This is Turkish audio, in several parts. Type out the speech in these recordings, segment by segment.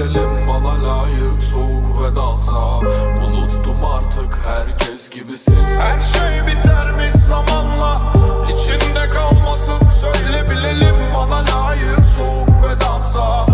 Gelelim bana layık soğuk ve vedasa Unuttum artık herkes gibisin. Her şey bitermiş zamanla. İçinde kalmasın. Söyle bilelim bana layık soğuk ve vedasa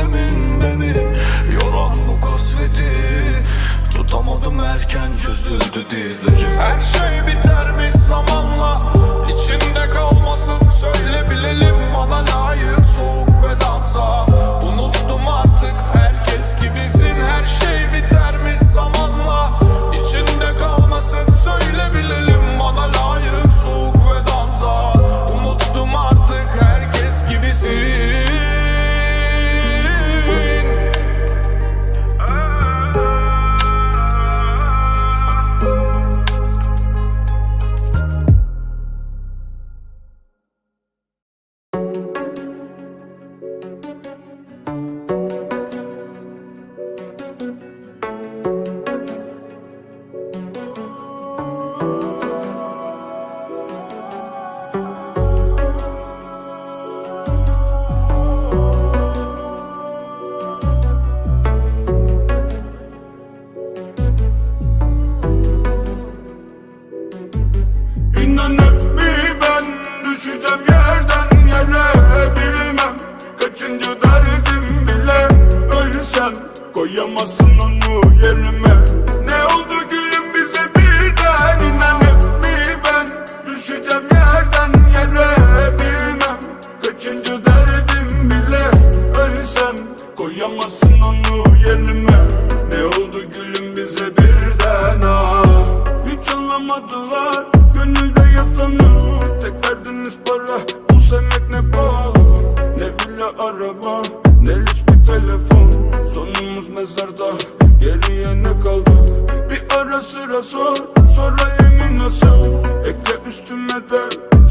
alemin beni. Yoran bu kasveti. Tutamadım erken çözüldü dizlerim. Her şey bitermiş zaman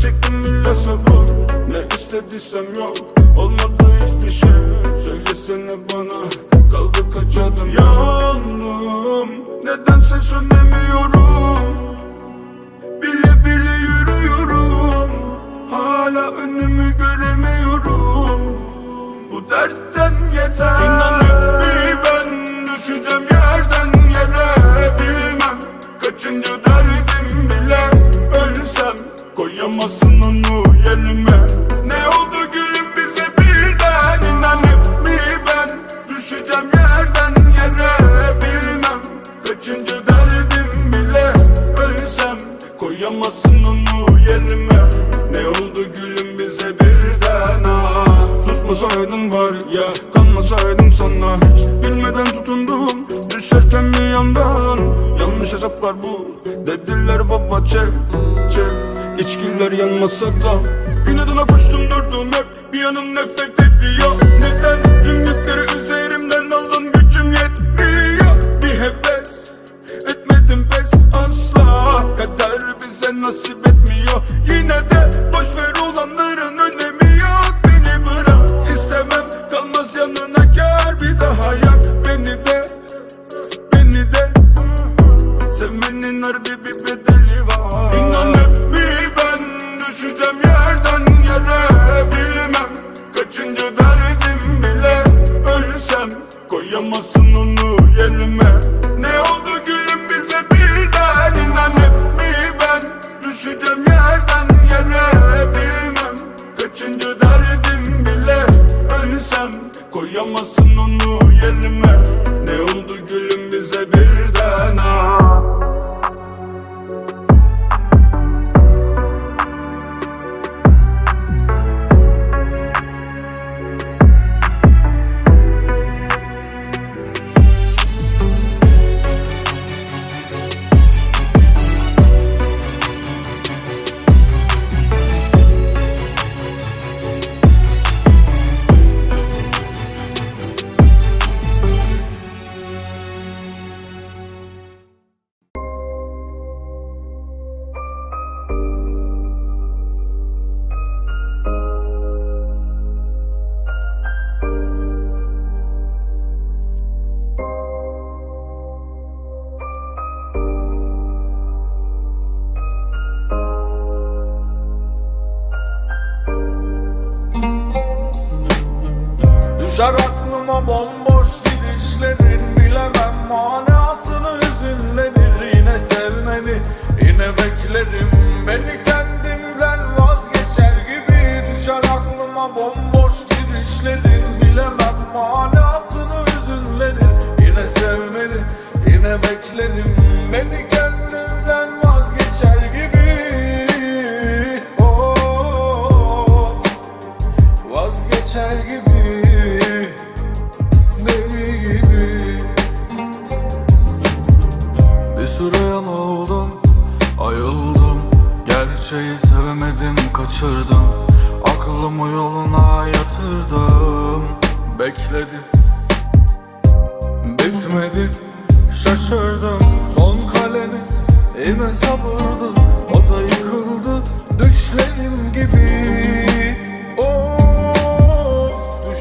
Çektim bile sabır. Ne istediysem yok. Güller yanmasa da İnadına koştum durdum hep Bir yanım nefret Düşer aklıma bomboş gidişlerin Bilemem manasını hüzünlenir Yine sevmeni. Yine beklerim yanıldım Ayıldım. Gerçeği sevemedim kaçırdım. Aklımı yoluna yatırdım. Bekledim. Bitmedi. Şaşırdım. Son kaleniz Yine sabırdı. O da yıkıldı. Düşlerim gibi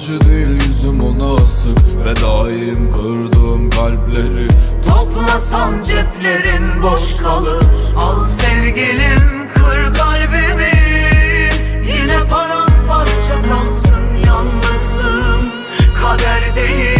yabancı değil yüzüm ona asık. Ve daim kırdığım kalpleri. Toplasan ceplerin boş kalır. Al sevgilim kır kalbimi. Yine paramparça kalsın yalnızlığım. Kader değil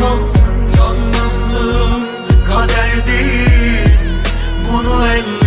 kalsın yalnızlığım kader değil. Bunu elle